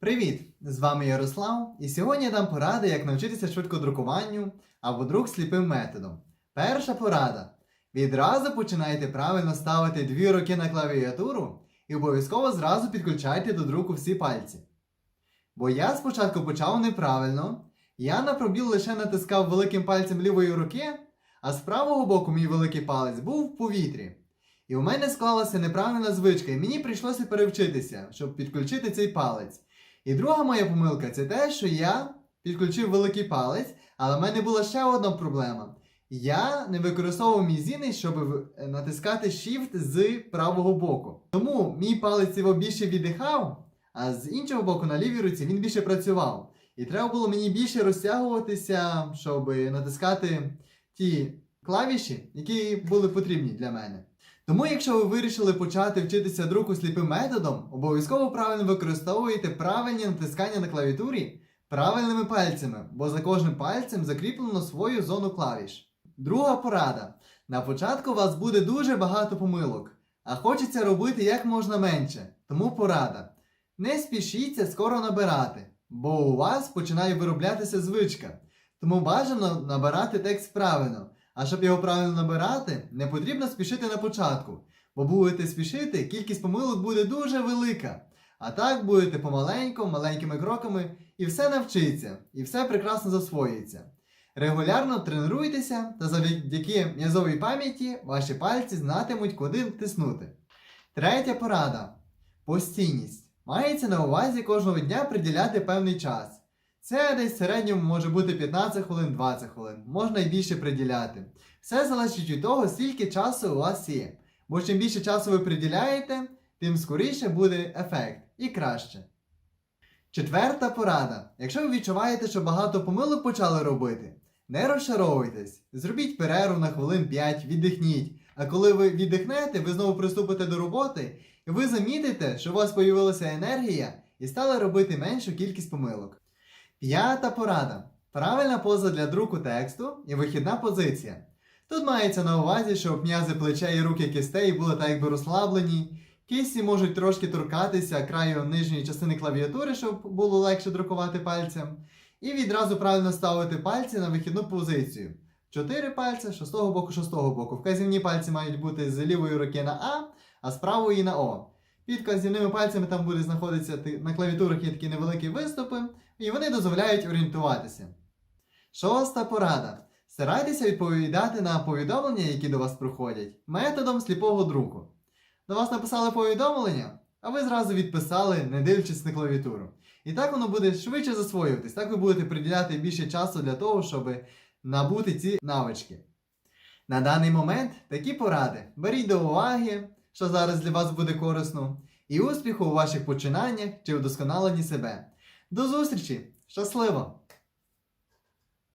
Привіт! З вами Ярослав, і сьогодні я дам поради, як навчитися швидкодрукуванню або друк сліпим методом. Перша порада. Відразу починайте правильно ставити дві руки на клавіатуру і обов'язково зразу підключайте до друку всі пальці. Бо я спочатку почав неправильно, я на пробіл лише натискав великим пальцем лівої руки, а з правого боку мій великий палець був в повітрі. І у мене склалася неправильна звичка, і мені прийшлося перевчитися, щоб підключити цей палець. І друга моя помилка це те, що я підключив великий палець, але в мене була ще одна проблема. Я не використовував мізинець, щоб натискати Shift з правого боку. Тому мій палець його більше віддихав, а з іншого боку, на лівій руці він більше працював. І треба було мені більше розтягуватися, щоб натискати ті клавіші, які були потрібні для мене. Тому, якщо ви вирішили почати вчитися друку сліпим методом, обов'язково правильно використовуйте правильні натискання на клавіатурі правильними пальцями, бо за кожним пальцем закріплено свою зону клавіш. Друга порада. На початку у вас буде дуже багато помилок, а хочеться робити як можна менше. Тому порада. Не спішіться скоро набирати, бо у вас починає вироблятися звичка. Тому бажано набирати текст правильно. А щоб його правильно набирати, не потрібно спішити на початку, бо будете спішити, кількість помилок буде дуже велика. А так будете помаленьку, маленькими кроками, і все навчиться, і все прекрасно засвоюється. Регулярно тренуйтеся, та завдяки м'язовій пам'яті ваші пальці знатимуть, куди тиснути. Третя порада постійність. Мається на увазі кожного дня приділяти певний час. Це десь в середньому може бути 15 хвилин, 20 хвилин, можна і більше приділяти. Все залежить від того, скільки часу у вас є. Бо чим більше часу ви приділяєте, тим скоріше буде ефект і краще. Четверта порада. Якщо ви відчуваєте, що багато помилок почали робити, не розчаровуйтесь. Зробіть перерву на хвилин 5, віддихніть. А коли ви віддихнете, ви знову приступите до роботи, і ви замітите, що у вас появилася енергія і стали робити меншу кількість помилок. П'ята порада. Правильна поза для друку тексту і вихідна позиція. Тут мається на увазі, щоб м'язи плече і руки кистей були так якби розслаблені. Кисті можуть трошки торкатися краю нижньої частини клавіатури, щоб було легше друкувати пальцем. І відразу правильно ставити пальці на вихідну позицію. Чотири пальці, шостого боку, шостого боку. Вказівні пальці мають бути з лівої руки на А, а з правої на О. Під вказівними пальцями там буде знаходитися на клавіатурах є такі невеликі виступи, і вони дозволяють орієнтуватися. Шоста порада. Старайтеся відповідати на повідомлення, які до вас приходять, методом сліпого друку. До вас написали повідомлення, а ви зразу відписали, не дивлячись на клавіатуру. І так воно буде швидше засвоюватись. Так ви будете приділяти більше часу для того, щоб набути ці навички. На даний момент такі поради. Беріть до уваги, що зараз для вас буде корисно, і успіху у ваших починаннях чи вдосконаленні себе. До зустрічі! Щасливо!